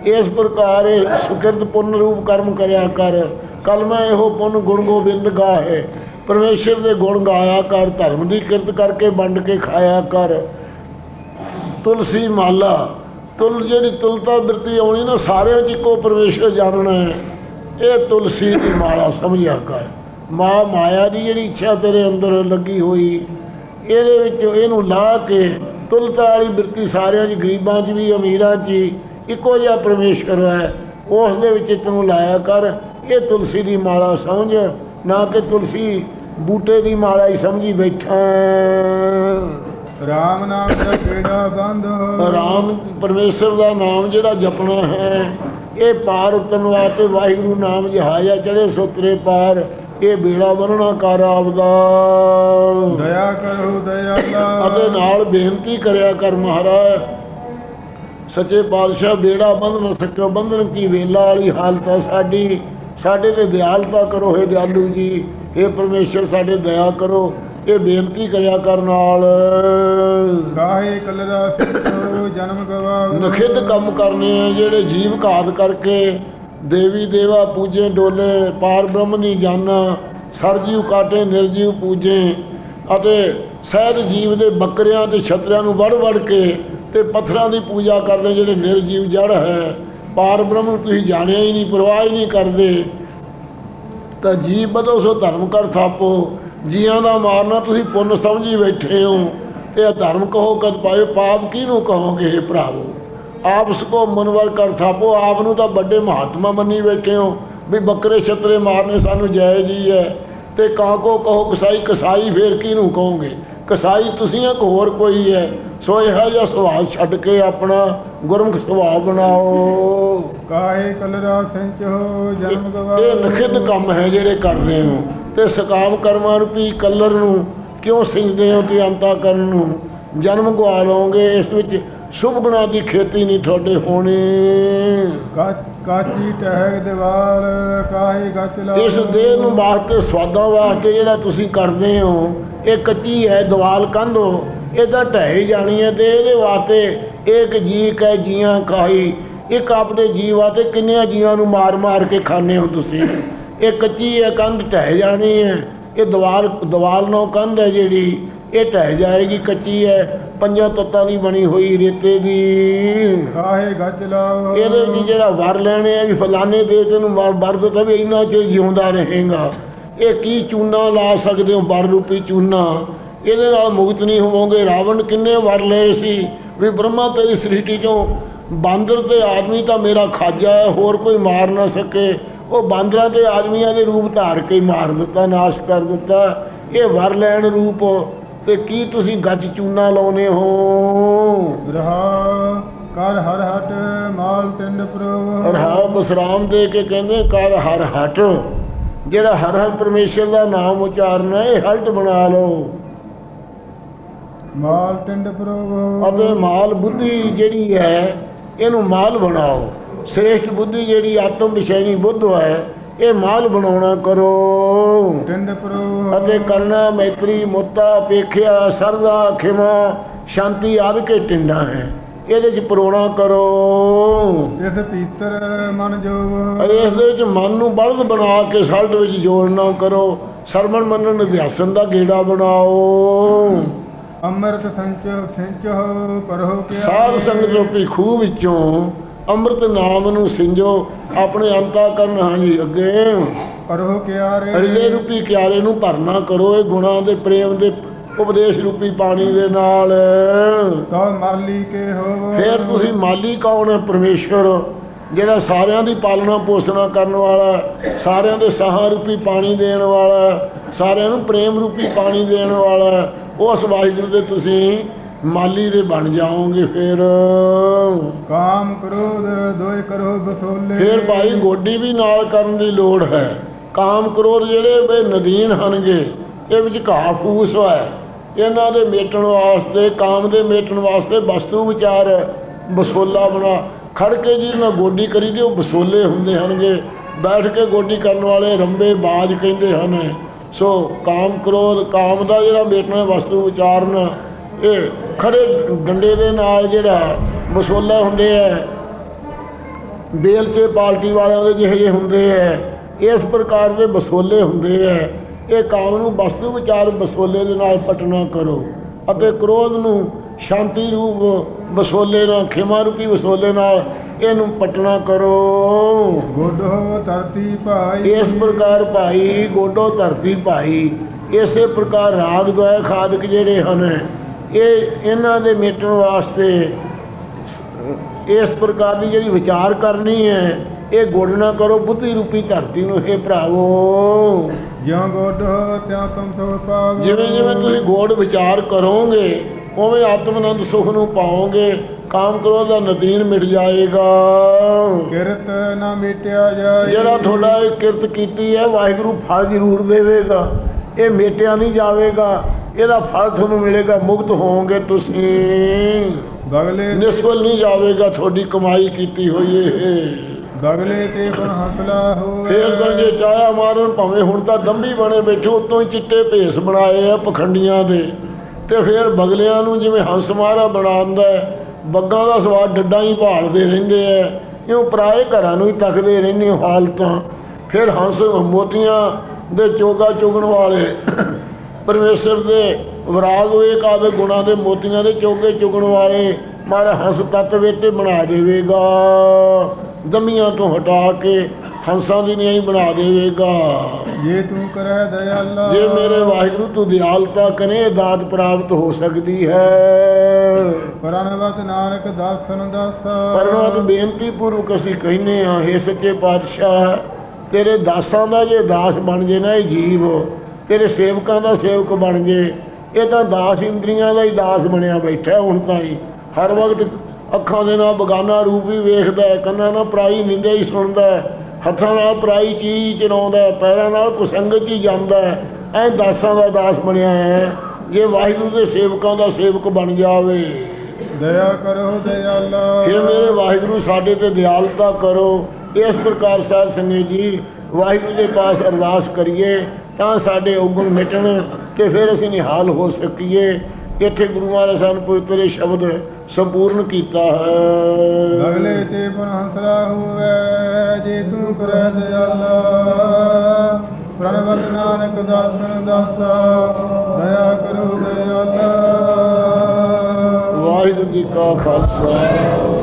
ਇਸ ਪ੍ਰਕਾਰ ਇਹ ਸੁਕਿਰਤ ਪੁੰਨ ਰੂਪ ਕਰਮ ਕਰਿਆ ਕਰ। ਕਲ ਮੈਂ ਇਹੋ ਪੁੰਨ ਗੁਣ ਗੋਬਿੰਦ ਗਾਹੇ। ਪਰਮੇਸ਼ਰ ਦੇ ਗੁਣ ਗਾਇਆ ਕਰ ਧਰਮ ਦੀ ਕਿਰਤ ਕਰਕੇ ਵੰਡ ਕੇ ਖਾਇਆ ਕਰ। ਤੁਲਸੀ ਮਾਲਾ। ਤੁਲ ਜਿਹੜੀ ਤੁਲਤਾ ਬਿਰਤੀ ਆਉਣੀ ਨਾ, ਸਾਰਿਆਂ 'ਚ ਇੱਕੋ ਪਰਮੇਸ਼ਰ ਜਾਣਨਾ ਹੈ। ਇਹ ਤੁਲਸੀ ਦੀ ਮਾਲਾ ਸਮਝਿਆ ਕਰ। ਮਾਂ ਮਾਇਆ ਦੀ ਜਿਹੜੀ ਇੱਛਾ ਤੇਰੇ ਅੰਦਰ ਲੱਗੀ ਹੋਈ, ਇਹਦੇ ਵਿੱਚ ਇਹਨੂੰ ਲਾ ਕੇ ਤੁਲਤਾ ਵਾਲੀ ਬਿਰਤੀ ਸਾਰਿਆਂ 'ਚ, ਗਰੀਬਾਂ 'ਚ ਵੀ, ਅਮੀਰਾਂ 'ਚ ਵੀ ਇੱਕੋ ਜਿਹਾ ਪਰਮੇਸ਼ਰ ਹੈ। ਉਸ ਦੇ ਵਿੱਚ ਤੈਨੂੰ ਲਾਇਆ ਕਰ। ਇਹ ਤੁਲਸੀ ਦੀ ਮਾਲਾ ਸਮਝ, ਨਾ ਕਿ ਤੁਲਸੀ ਬੂਟੇ ਦੀ ਮਾਲਾ ਹੀ ਸਮਝੀ ਬੈਠਾ। ਰਾਮ ਨਾਮ ਕਿਹੜਾ ਬੰਧ? ਰਾਮ ਪਰਮੇਸ਼ਰ ਦਾ ਨਾਮ ਜਿਹੜਾ ਜਪਣਾ ਹੈ ਇਹ ਪਾਰ ਉਤਰਨ ਵਾਸਤੇ ਵਾਹਿਗੁਰੂ ਨਾਮ ਜਹਾਇਆ ਚੜੇ ਸੋਤਰੇ ਪਾਰ ਇਹ ਬੇੜਾ ਬੰਨਣਾ ਕਰ ਆਪਦਾ। ਦਇਆ ਕਰੋ ਦਇਆਲਾ ਅਤੇ ਨਾਲ ਬੇਨਤੀ ਕਰਿਆ ਕਰ ਮਹਾਰਾਜ ਸੱਚੇ ਪਾਤਸ਼ਾਹ ਬੇੜਾ ਬੰਧ ਨਾ ਸਕਿਓ ਬੰਧਨ ਕੀ ਵੇਲਾ ਵਾਲੀ ਹਾਲਤ ਹੈ ਸਾਡੀ। ਸਾਡੇ ਤੇ ਦਿਆਲਤਾ ਕਰੋ ਹੈ ਦਿਆਲੂ ਜੀ ਇਹ ਪਰਮੇਸ਼ਰ ਸਾਡੇ ਦਇਆ ਕਰੋ। ਇਹ ਬੇਨਤੀ ਕਰਿਆ ਕਰ ਨਾਲ। ਕਾਹੇ ਕਲਰਾ ਸਿੱਖੋ ਜਨਮ ਗਵਾਵ ਨਖਿੱਧ ਕੰਮ ਕਰਨੇ ਆ ਜਿਹੜੇ ਜੀਵ ਘਾਤ ਕਰਕੇ ਦੇਵੀ ਦੇਵਾ ਪੂਜੇ ਡੋਲੇ ਪਾਰ ਬ੍ਰਹਮ ਨਹੀਂ ਜਾਣਾ ਸਰਜੀਵ ਕਾਟੇ ਨਿਰਜੀਵ ਪੂਜੇ ਅਤੇ ਸਹਿਜ ਜੀਵ ਦੇ ਬੱਕਰਿਆਂ ਤੇ ਛਤਰਿਆਂ ਨੂੰ ਵੜ ਵੜ ਕੇ ਤੇ ਪੱਥਰਾਂ ਦੀ ਪੂਜਾ ਕਰਦੇ ਜਿਹੜੇ ਨਿਰਜੀਵ ਜੜ ਹੈ। ਪਾਰ ਬ੍ਰਹਮ ਨੂੰ ਤੁਸੀਂ ਜਾਣਿਆ ਹੀ ਨਹੀਂ ਪਰਵਾਹ ਹੀ ਨਹੀਂ ਕਰਦੇ। ਤਾਂ ਜੀ ਬਦੋ ਸੋ ਧਰਮ ਕਰ ਥਾਪੋ। ਜੀਆਂ ਦਾ ਮਾਰਨਾ ਤੁਸੀਂ ਪੁੰਨ ਸਮਝੀ ਬੈਠੇ ਹੋ। ਇਹ ਧਰਮ ਕਹੋ ਕਦ ਪਾਏ ਪਾਪ ਕਿਹਨੂੰ ਕਹੋਗੇ ਭਰਾਵੋ? ਆਪਸ ਕੋ ਮਨਵਰ ਕਰ ਥਾਪੋ। ਆਪ ਨੂੰ ਤਾਂ ਵੱਡੇ ਮਹਾਤਮਾ ਮੰਨੀ ਬੈਠੇ ਹੋ। ਵੀ ਬੱਕਰੇ ਛਤਰੇ ਮਾਰਨੇ ਸਾਨੂੰ ਜਾਇਜ਼ ਹੀ ਹੈ। ਤੇ ਕਾਂ ਕੋ ਕਹੋ ਕਸਾਈ ਕਸਾਈ ਫੇਰ ਕਿਹਨੂੰ ਕਹੋਗੇ? ਕਸਾਈ ਤੁਸੀਂ ਆ ਹੋਰ ਕੋਈ ਹੈ? ਸੋ ਇਹੋ ਜਿਹਾ ਸੁਭਾਅ ਛੱਡ ਕੇ ਆਪਣਾ ਗੁਰਮੁਖ ਸੁਭਾਅ ਬਣਾਓ। ਕਾਹੇ ਕਲਰਾ ਸਿੰਚੋ ਜਨਮ ਗਵਾਵ ਇਹ ਨਖਿੱਧ ਕੰਮ ਹੈ ਜਿਹੜੇ ਕਰਦੇ ਹੋ। ਤੇ ਸਕਾਮ ਕਰਮਾਂ ਰੂਪੀ ਕਲਰ ਨੂੰ ਕਿਉਂ ਸਿੰਜਦੇ ਹੋ ਤੇ ਅੰਤਾ ਕਰਨ ਨੂੰ? ਜਨਮ ਗਵਾ ਲਓਗੇ ਇਸ ਵਿੱਚ ਸ਼ੁਭ ਗੁਣਾਂ ਦੀ ਖੇਤੀ ਨਹੀਂ ਤੁਹਾਡੇ ਹੋਣੀ। ਕਾਚੀ ਟਹਿਕ ਦੀਵਾਰ ਕਾਹੇ ਗੱਚ ਲਾ ਇਸ ਦੇਹ ਨੂੰ ਵਾਸਤੇ ਸਵਾਦਾਂ ਵਾਸਤੇ ਜਿਹੜਾ ਤੁਸੀਂ ਕਰਦੇ ਹੋ ਇਹ ਕੱਚੀ ਹੈ ਦਵਾਲ ਕੰਧੋ ਇਹਦਾ ਢਹਿ ਜਾਣੀ ਹੈ ਤੇ ਇਹਦੇ ਵਾਸਤੇ ਇੱਕ ਜੀ ਕੈ ਜੀਆਂ ਖਾਈ ਇੱਕ ਆਪਣੇ ਜੀਵ ਵਾਸਤੇ ਕਿੰਨਿਆਂ ਜੀਵਾਂ ਨੂੰ ਮਾਰ ਮਾਰ ਕੇ ਖਾਣੇ ਹੋ ਤੁਸੀਂ? ਇਹ ਕੱਚੀ ਹੈ ਕੰਧ ਢਹਿ ਜਾਣੀ ਹੈ। ਇਹ ਦਵਾਲ ਦਵਾਲ ਨੋ ਕੰਧ ਹੈ ਜਿਹੜੀ ਇਹ ਢਹਿ ਜਾਏਗੀ ਕੱਚੀ ਹੈ। ਪੰਜਾਂ ਤੱਤਾਂ ਦੀ ਬਣੀ ਹੋਈ ਰੇਤੇ ਦੀ। ਕਾਹੇ ਗੱਚ ਲਾਓ ਇਹਦੇ ਵਿੱਚ ਜਿਹੜਾ ਵਰ ਲੈਣੇ ਆ ਵੀ ਫਲਾਣੇ ਦੇ ਤੈਨੂੰ ਵਰ ਦਿੱਤਾ ਵੀ ਇੰਨਾ ਚਿਰ ਜਿਉਂਦਾ ਰਹੇਗਾ। ਇਹ ਕੀ ਚੂਨਾ ਲਾ ਸਕਦੇ ਹੋ ਵਰ ਰੂਪੀ ਚੂਨਾ? ਇਹਦੇ ਨਾਲ ਮੁਕਤ ਨਹੀਂ ਹੋਵੋਗੇ। ਰਾਵਣ ਕਿੰਨੇ ਵਰ ਲਏ ਸੀ? ਵੀ ਬ੍ਰਹਮਾ ਤੇਰੀ ਸ੍ਰਿਸ਼ਟੀ ਚੋਂ ਬਾਂਦਰ ਤੇ ਆਦਮੀ ਤਾਂ ਮੇਰਾ ਖਾਜਾ ਹੈ ਹੋਰ ਕੋਈ ਮਾਰ ਨਾ ਸਕੇ। ਉਹ ਬਾਂਦਰਾਂ ਤੇ ਆਦਮੀਆਂ ਦੇ ਰੂਪ ਧਾਰ ਕੇ ਮਾਰ ਦਿੱਤਾ ਨਾਸ਼ ਕਰ ਦਿੱਤਾ। ਇਹ ਵਰ ਲੈਣ ਰੂਪ ਤੇ ਕੀ ਤੁਸੀਂ ਗੱਜ ਚੂਨਾ ਲਾਉਨੇ ਹੋ? ਰਹਾ ਕਰ ਹਰ ਹਟ ਮਾਲ ਟਿੰਡ ਪ੍ਰਭ ਰਹਾਉ ਬਸਰਾਮ ਦੇ ਕੇ ਕਹਿੰਦੇ ਕਰ ਹਰ ਹਟ। ਜਿਹੜਾ ਹਰ ਹਰ ਪਰਮੇਸ਼ਰ ਦਾ ਨਾਮ ਉਚਾਰਨਾ ਇਹ ਹਲਟ ਬਣਾ ਲਓ। ਮਾਲ ਟਿੰਡ ਪ੍ਰਭ ਅਤੇ ਮਾਲ ਬੁੱਧੀ ਜਿਹੜੀ ਹੈ ਇਹਨੂੰ ਮਾਲ ਬਣਾਓ। ਸ੍ਰੇਸ਼ਟ ਬੁੱਧੀ ਜਿਹੜੀ ਆਤਮ ਵਿਸ਼ੈਣੀ ਬੁੱਧ ਹੈ ਇਹ ਮਾਲ ਬਣਾਉਣਾ ਕਰੋ। ਅਤੇ ਕਰਨਾ ਮੈਤਰੀ ਮੁੱਤਾ ਅਪੇਖਿਆ ਸਰਦਾ ਖਿਮਾ ਸ਼ਾਂਤੀ ਆਦਿ ਕੇ ਟਿੰਡਾ ਹੈ। ਇਹਦੇ ਚ ਪਰੋਣਾ ਕਰੋ। ਇਸ ਪੀਤਰ ਮਨ ਜੋ ਅਤੇ ਇਸ ਦੇ ਵਿੱਚ ਮਨ ਨੂੰ ਬਲਦ ਬਣਾ ਕੇ ਸਲਟ ਵਿੱਚ ਜੋੜਨਾ ਕਰੋ। ਸਰਵਣ ਮੰਨਣ ਅਧਿਆਸਨ ਦਾ ਗੇੜਾ ਬਣਾਓ। ਅੰਮ੍ਰਿਤ ਸੰਚ ਸਿੰਚੋ ਕਰੋ ਕਿ ਸਾਧ ਸੰਗਤ ਰੂਪੀ ਖੂਹ ਵਿੱਚੋਂ ਅੰਮ੍ਰਿਤ ਨਾਮ ਨੂੰ ਸਿੰਜੋ ਆਪਣੇ ਅੰਤਾ ਕਰਨ ਹਾਂਜੀ ਅੱਗੇ। ਕਰੋ ਕਿਆਰੇ। ਹਿਰਦੇ ਰੂਪੀ ਕਿਆਰੇ ਨੂੰ ਭਰਨਾ ਕਰੋ ਇਹ ਗੁਣਾਂ ਦੇ ਪ੍ਰੇਮ ਦੇ ਉਪਦੇਸ਼ ਰੂਪੀ ਪਾਣੀ ਦੇ ਨਾਲ। ਤੋ ਮਾਲੀ ਕੇ ਹੋ ਫਿਰ ਤੁਸੀਂ ਮਾਲੀ ਕੌਣ ਹੈ ਪਰਮੇਸ਼ਵਰ? ਜਿਹੜਾ ਸਾਰਿਆਂ ਦੀ ਪਾਲਣਾ ਪੋਸ਼ਣਾ ਕਰਨ ਵਾਲਾ ਸਾਰਿਆਂ ਦੇ ਸਾਹਾਂ ਰੂਪੀ ਪਾਣੀ ਦੇਣ ਵਾਲਾ ਸਾਰਿਆਂ ਨੂੰ ਪ੍ਰੇਮ ਰੂਪੀ ਪਾਣੀ ਦੇਣ ਵਾਲਾ ਉਸ ਵਾਹਿਗੁਰੂ ਦੇ ਤੁਸੀਂ ਮਾਲੀ ਦੇ ਬਣ ਜਾਓਗੇ ਫਿਰ। ਕਾਮ ਕ੍ਰੋਧ ਦੋਇ ਕਰੋ ਬਸੋਲੇ। ਫਿਰ ਭਾਈ ਗੋਡੀ ਵੀ ਨਾਲ ਕਰਨ ਦੀ ਲੋੜ ਹੈ। ਕਾਮ ਕ੍ਰੋਧ ਜਿਹੜੇ ਵੇ ਨਦੀਨ ਹਨਗੇ ਇਹ ਵਿੱਚ ਘਾਹ ਫੂਸ ਹੈ। ਇਹਨਾਂ ਦੇ ਮੇਟਣ ਵਾਸਤੇ ਕਾਮ ਦੇ ਮੇਟਣ ਵਾਸਤੇ ਵਸਤੂ ਵਿਚਾਰ ਬਸੋਲਾ ਬਣਾ ਖੜ ਕੇ ਜਿਹਦੇ ਨਾਲ ਗੋਡੀ ਕਰੀ ਦੀ ਉਹ ਬਸੋਲੇ ਹੁੰਦੇ ਹਨਗੇ। ਬੈਠ ਕੇ ਗੋਡੀ ਕਰਨ ਵਾਲੇ ਰੰਬੇ ਬਾਜ ਕਹਿੰਦੇ ਹਨ। ਸੋ ਕਾਮ ਕ੍ਰੋਧ ਕਾਮ ਦਾ ਜਿਹੜਾ ਮੇਟਣ ਵਸਤੂ ਵਿਚਾਰਨ ਇਹ ਖੜੇ ਡੰਡੇ ਦੇ ਨਾਲ ਜਿਹੜਾ ਬਸੋਲਾ ਹੁੰਦੇ ਹੈ ਬੇਲ 'ਚ ਪਾਰਟੀ ਵਾਲਿਆਂ ਦੇ ਜਿਹੇ ਹੁੰਦੇ ਐ, ਇਸ ਪ੍ਰਕਾਰ ਦੇ ਬਸੋਲੇ ਹੁੰਦੇ ਐ। ਇਹ ਕਾਮ ਨੂੰ ਵਸਤੂ ਵਿਚਾਰ ਬਸੋਲੇ ਦੇ ਨਾਲ ਪਟਣਾ ਕਰੋ। ਅਤੇ ਕ੍ਰੋਧ ਨੂੰ ਸ਼ਾਂਤੀ ਰੂਪ ਬਸੋਲੇ ਨਾਲ, ਖਿਮਾ ਰੂਪੀ ਬਸੋਲੇ ਨਾਲ ਇਹਨੂੰ ਪਟਣਾ ਕਰੋ। ਗੋਡੋ ਧਰਤੀ ਭਾਈ। ਇਸ ਪ੍ਰਕਾਰ ਭਾਈ ਗੋਡੋ ਧਰਤੀ ਭਾਈ। ਇਸੇ ਪ੍ਰਕਾਰ ਰਾਗ ਦੁਆਇ ਖਾਦਕ ਜਿਹੜੇ ਹਨ ਇਹ ਇਹਨਾਂ ਦੇ ਮੇਟਣ ਵਾਸਤੇ ਇਸ ਪ੍ਰਕਾਰ ਦੀ ਜਿਹੜੀ ਵਿਚਾਰ ਕਰਨੀ ਹੈ ਇਹ ਗੋਡਣਾ ਕਰੋ ਬੁੱਧੀ ਰੂਪੀ ਧਰਤੀ ਨੂੰ ਇਹ ਭਰਾਵੋ। ਜਿਉ ਗੋਡੋ ਤਿਉ ਤੁਮ ਸੋ ਪਾਵੋ। ਜਿਵੇਂ ਜਿਵੇਂ ਤੁਸੀਂ ਗੋੜ ਵਿਚਾਰ ਕਰੋਗੇ ਉਵੇਂ ਆਤਮਨੰਦ ਸੁਖ ਨੂੰ ਪਾਓਗੇ ਕਾਮ ਕ੍ਰੋਧ ਦਾ ਨਦੀਨ ਮਿਟ ਜਾਏਗਾ। ਕਿਰਤ ਨਾ ਮਿਟਿਆ ਜਾਏ। ਜਿਹੜਾ ਤੁਹਾਡਾ ਇਹ ਕਿਰਤ ਕੀਤੀ ਹੈ ਵਾਹਿਗੁਰੂ ਫਲ ਜ਼ਰੂਰ ਦੇਵੇਗਾ। ਇਹ ਮੇਟਿਆ ਨਹੀਂ ਜਾਵੇਗਾ ਇਹਦਾ ਫਲ ਤੁਹਾਨੂੰ ਮਿਲੇਗਾ ਮੁਕਤ ਹੋਵੋਗੇ ਤੁਸੀਂ। ਬਗਲੇ ਨਿਸਵਲ ਨਹੀਂ ਜਾਵੇਗਾ ਤੁਹਾਡੀ ਕਮਾਈ ਕੀਤੀ ਹੋਈ ਇਹ। ਬਗਲੇ ਤੇ ਬਨ ਹਸਲਾ ਹੋਵੇ। ਫੇਰ ਤਾਂ ਜੇ ਚਾਇਆ ਮਾਰਨ ਭਾਵੇਂ ਹੁਣ ਤਾਂ ਦੰਭੀ ਬਣੇ ਬੈਠੇ ਉਤੋਂ ਹੀ ਚਿੱਟੇ ਭੇਸ ਬਣਾਏ ਆ ਪਖੰਡੀਆਂ ਦੇ। ਤੇ ਫੇਰ ਬਗਲਿਆਂ ਨੂੰ ਜਿਵੇਂ ਹੰਸ ਮਹਾਰਾ ਬਣਾਉਂਦਾ ਬੱਗਾਂ ਦਾ ਸਵਾਦ ਡੱਡਾਂ ਹੀ ਭਾਲਦੇ ਰਹਿੰਦੇ ਆ ਇਉਂ ਪਰਾਏ ਘਰਾਂ ਨੂੰ ਹੀ ਤੱਕਦੇ ਰਹਿੰਦੇ ਹਾਲਤਾਂ। ਫਿਰ ਹੰਸ ਮੋਤੀਆਂ ਦੇ ਚੋਗਾ ਚੁਗਣ ਵਾਲੇ ਪਰਮੇਸ਼ਰ ਦੇ ਵਿਰਾਗ ਵੇਕ ਆਦੇ ਗੁਣਾਂ ਦੇ ਮੋਤੀਆਂ ਦੇ ਚੋਗੇ ਚੁਗਣ ਵਾਲੇ ਮਾਰਾ ਹੰਸ ਤੱਤ ਵੇਤੇ ਬਣਾ ਦੇਵੇਗਾ। ਦਮੀਆਂ ਤੋਂ ਹਟਾ ਕੇ ਹੰਸਾਂ ਦੀ ਨਿਆਈ ਬਣਾ ਦੇਵੇਗਾ। ਜੇ ਤੂੰ ਕਰੈ ਦਇਆਲਾ। ਜੇ ਮੇਰੇ ਵਾਹਿਗੁਰੂ ਤੂੰ ਦਿਆਲਤਾ ਕਰੇ ਦਾਤ ਪ੍ਰਾਪਤ ਹੋ ਸਕਦੀ ਹੈ। ਪਰਨਵਤ ਨਾਨਕ ਦਾਸਨ ਦਾਸ। ਪਰਮਾਤ ਬੇਨਤੀ ਪੂਰਵਕ ਅਸੀਂ ਕਹਿੰਨੇ ਆ हे ਸੱਚੇ ਪਾਤਸ਼ਾਹ ਤੇਰੇ ਦਾਸਾਂ ਦਾ ਜੇ ਦਾਸ ਬਣ ਜੇ ਨਾ ਇਹ ਜੀਵ ਤੇਰੇ ਸੇਵਕਾਂ ਦਾ ਸੇਵਕ ਬਣ ਜੇ ਇਹ ਤਾਂ ਦਾਸ ਇੰਦਰੀਆਂ ਦਾ ਹੀ ਦਾਸ ਬਣਿਆ ਬੈਠਾ ਹੁਣ ਤਾਂ ਹੀ ਹਰ ਵਕਤ ਅੱਖਾਂ ਦੇ ਨਾਲ ਬਗਾਨਾ ਰੂਪ ਹੀ ਵੇਖਦਾ ਹੈ ਕੰਨਾਂ ਨਾਲ ਪਰਾਈ ਨਿੰਦੇ ਹੀ ਸੁਣਦਾ ਹੈ ਹੱਥਾਂ ਨਾਲ ਪਰਾਈ ਚੀਜ਼ ਚਲਾਉਂਦਾ ਹੈ ਪੈਰਾਂ ਨਾਲ ਕੁਸੰਗਤ ਹੀ ਜਾਂਦਾ ਹੈ ਐ ਦਾਸਾਂ ਦਾ ਦਾਸ ਬਣਿਆ ਹੈ ਜੇ ਵਾਹਿਗੁਰੂ ਦੇ ਸੇਵਕਾਂ ਦਾ ਸੇਵਕ ਬਣ ਜਾਵੇ। ਦਇਆ ਕਰੋ ਦਇਆਲਾ। ਇਹ ਮੇਰੇ ਵਾਹਿਗੁਰੂ ਸਾਡੇ ਤੇ ਦਿਆਲਤਾ ਕਰੋ। ਇਸ ਪ੍ਰਕਾਰ ਸਾਧ ਸੰਗਤ ਜੀ ਵਾਹਿਗੁਰੂ ਦੇ ਪਾਸ ਅਰਦਾਸ ਕਰੀਏ ਤਾਂ ਸਾਡੇ ਔਗਣ ਮਿਟਣ ਤੇ ਫਿਰ ਅਸੀਂ ਨਿਹਾਲ ਹੋ ਸਕੀਏ। ਇੱਥੇ ਗੁਰੂਆਂ ਨੇ ਸਾਨੂੰ ਪਵਿੱਤਰ ਸ਼ਬਦ ਸੰਪੂਰਨ ਕੀਤਾ ਹੈ। ਬਗਲੇ ਤੇ ਹਸਲਾ ਹੋਵੇ ਜੇ ਤੂੰ ਕਰੈ ਦਇਆਲਾ ਪ੍ਰਣਵਤ ਨਾਨਕ ਦਾਸਨ ਦਾਸ ਦਇਆ ਕਰੋ ਦਇਆਲਾ। ਵਾਹਿਗੁਰੂ ਜੀ ਕਾ ਖਾਲਸਾ।